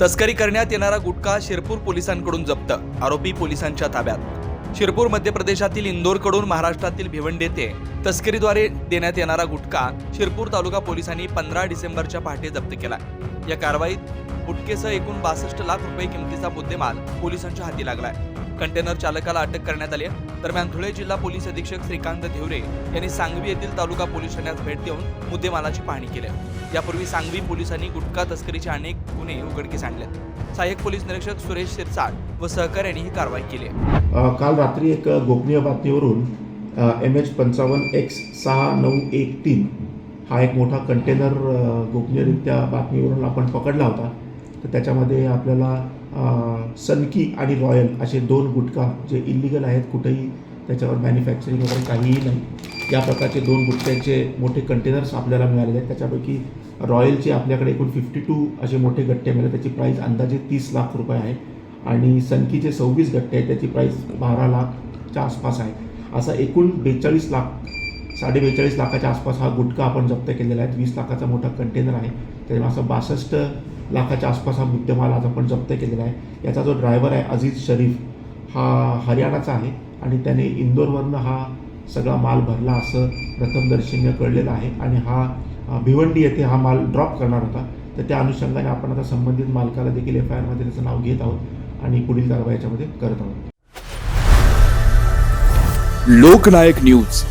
तस्करी करण्यात येणारा गुटखा शिरपूर पोलिसांकडून जप्त. आरोपी पोलिसांच्या ताब्यात. शिरपूर मध्य प्रदेशातील इंदोरकडून महाराष्ट्रातील भिवंडी येथे तस्करीद्वारे देण्यात येणारा गुटखा शिरपूर तालुका पोलिसांनी पंधरा डिसेंबरच्या पहाटे जप्त केला या कारवाईत गुटखेसह एकूण बासष्ट लाख रुपये किमतीचा मुद्देमाल पोलिसांच्या हाती लागलाय. कंटेनर चालकाला अटक करण्यात आली दरम्यान धुळे जिल्हा पोलीस अधीक्षक श्रीकांत धेवरे यांनी सांगवी येथील तालुका पोलीस ठाण्यात भेट देऊन मुद्देमालाची पाहणी केली यापूर्वी सांगवी पोलिसांनी गुटखा तस्करीचे अनेक गुन्हे उघडकीस आणले. सहाय्यक पोलीस निरीक्षक सुरेश शिरसाट व सहकार्यांनी ही कारवाई केली आहे. काल रात्री एक गोपनीय बातमीवरून एम एच पंचावन्न एक्स सहा नऊ एक तीन हा एक मोठा कंटेनर गोपनीयरित्या बातमीवरून आपण पकडला होता. तर त्याच्यामध्ये आपल्याला सनकी आणि रॉयल असे दोन गुटखा जे इलिगल आहेत कुठेही त्याच्यावर मॅन्युफॅक्चरिंग वगैरे काहीही नाही. या प्रकारचे दोन गुटख्यांचे मोठे कंटेनर्स आपल्याला मिळालेले आहेत. त्याच्यापैकी रॉयलचे आपल्याकडे एकूण फिफ्टी टू असे मोठे गट्टे मिळाले. त्याची प्राईस अंदाजे तीस लाख रुपये आहे. आणि सनकीचे सव्वीस गट्टे आहेत. त्याची प्राईस बारा लाखच्या आसपास आहे. असा एकूण बेचाळीस लाख साडे बेचाळीस लाखाच्या आसपास हा गुटखा आपण जप्त केलेला आहे. वीस लाखाचा मोठा कंटेनर आहे. त्याच्यामुळे असं बासष्ट लाखाच्या आसपास हा मुद्देमाल आज आपण जप्त केलेला आहे. याचा जो ड्रायव्हर आहे अजीज शरीफ हा हरियाणाचा आहे. आणि त्याने इंदोरवरनं हा सगळा माल भरला असं प्रथमदर्शनीय कळलेलं आहे. आणि हा भिवंडी येथे हा माल ड्रॉप करणार होता. तर त्या अनुषंगाने आपण आता संबंधित मालकाला देखील एफ आय आरमध्ये त्याचं नाव घेत आहोत आणि पुढील कारवाई याच्यामध्ये करत आहोत. लोकनायक न्यूज.